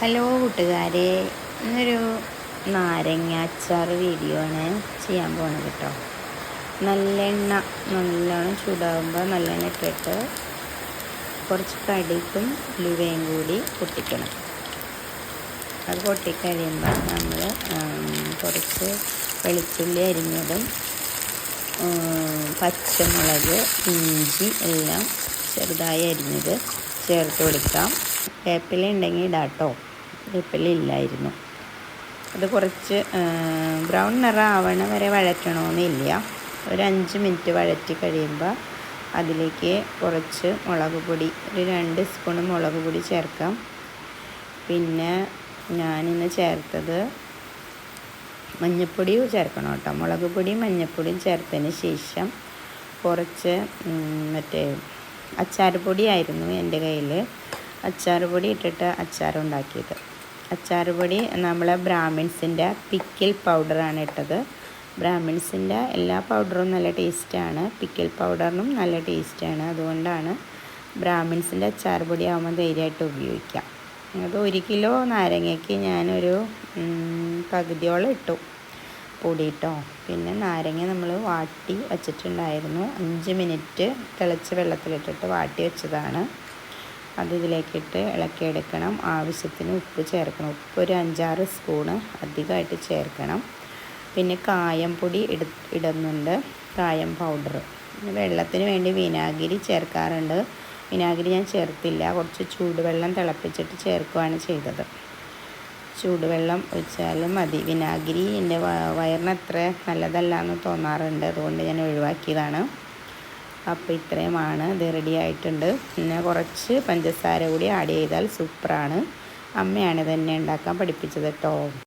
Hello കൂട്ടുകാരെ ഇന്നൊരു നാരങ്ങ അച്ചാർ വീഡിയോ ആണ് ചെയ്യാൻ പോണത് കേട്ടോ. നല്ലെണ്ണ നല്ലോണം ചൂടാകുമ്പോൾ നല്ലെണ്ണ ഇട്ടിട്ട് കുറച്ച് കടിക്കും ഉലുവയും കൂടി പൊട്ടിക്കണം. അത് പൊട്ടിക്കഴിയുമ്പോൾ നമ്മൾ കുറച്ച് വെളുത്തുള്ളി അരിഞ്ഞതും പച്ചമുളക് ഇഞ്ചി എല്ലാം ചെറുതായി അരിഞ്ഞത് ചേർത്ത് കൊടുക്കാം. വേപ്പില ഉണ്ടെങ്കിൽ ഇടാട്ടോ. വേപ്പില ഇല്ലായിരുന്നു. അത് കുറച്ച് ബ്രൗൺ നിറം ആവണ വരെ വഴറ്റണമെന്നില്ല ഒരു അഞ്ച് മിനിറ്റ് വഴറ്റി കഴിയുമ്പോൾ അതിലേക്ക് കുറച്ച് മുളക് പൊടി ഒരു രണ്ട് സ്പൂൺ മുളക് പൊടി ചേർക്കാം. പിന്നെ ഞാനിന്ന് ചേർത്തത് മഞ്ഞൾപ്പൊടിയും ചേർക്കണം കേട്ടോ. മുളക് പൊടിയും മഞ്ഞൾപ്പൊടിയും ചേർത്തതിന് ശേഷം കുറച്ച് മറ്റേ അച്ചാർ പൊടിയായിരുന്നു എന്റെ കയ്യിൽ അച്ചാർ പൊടി ഇട്ടിട്ട് അച്ചാർ ഉണ്ടാക്കിയത് അച്ചാർ പൊടി നമ്മളെ ബ്രാഹ്മിൻസിന്റെ പിക്കിൽ പൗഡറാണ് ഇട്ടത്. ബ്രാഹ്മിൻസിന്റെ എല്ലാ പൗഡറും നല്ല ടേസ്റ്റാണ്. പിക്കിൽ പൗഡറിനും നല്ല ടേസ്റ്റാണ്. അതുകൊണ്ടാണ് ബ്രാഹ്മിൻസിന്റെ അച്ചാർ പൊടി ആകുമ്പോൾ ധൈര്യമായിട്ട് ഉപയോഗിക്കാം. അത് ഒരു കിലോ നാരങ്ങയ്ക്ക് ഞാനൊരു പകുതിയോളം ഇട്ടു. പൊടിയിട്ടോ. പിന്നെ നാരങ്ങ നമ്മൾ വാട്ടി വച്ചിട്ടുണ്ടായിരുന്നു. അഞ്ച് മിനിറ്റ് തിളച്ച വെള്ളത്തിലിട്ടിട്ട് വാട്ടി വെച്ചതാണ്. അത് ഇതിലേക്കിട്ട് ഇളക്കിയെടുക്കണം. ആവശ്യത്തിന് ഉപ്പ് ചേർക്കണം. ഉപ്പ് ഒരു അഞ്ചാറ് സ്പൂണ് അധികമായിട്ട് ചേർക്കണം. പിന്നെ കായം പൊടി ഇട ഇടുന്നുണ്ട്. കായം പൗഡർ. വെള്ളത്തിന് വേണ്ടി വിനാഗിരി ചേർക്കാറുണ്ട്. വിനാഗിരി ഞാൻ ചേർത്തില്ല. കുറച്ച് ചൂടുവെള്ളം തിളപ്പിച്ചിട്ട് ചേർക്കുകയാണ് ചെയ്തത്. ചൂടുവെള്ളം ഒഴിച്ചാലും മതി. വിനാഗിരി എന്റെ വയറിന് അത്ര നല്ലതല്ല എന്ന് തോന്നാറുണ്ട്. അതുകൊണ്ട് ഞാൻ ഒഴിവാക്കിയതാണ്. അപ്പോൾ ഇത്രയുമാണ്. ഇത് റെഡി ആയിട്ടുണ്ട്. പിന്നെ കുറച്ച് പഞ്ചസാര കൂടി ആഡ് ചെയ്താൽ സൂപ്പറാണ് അമ്മയാണ് തന്നെ ഉണ്ടാക്കാൻ പഠിപ്പിച്ചത് കേട്ടോ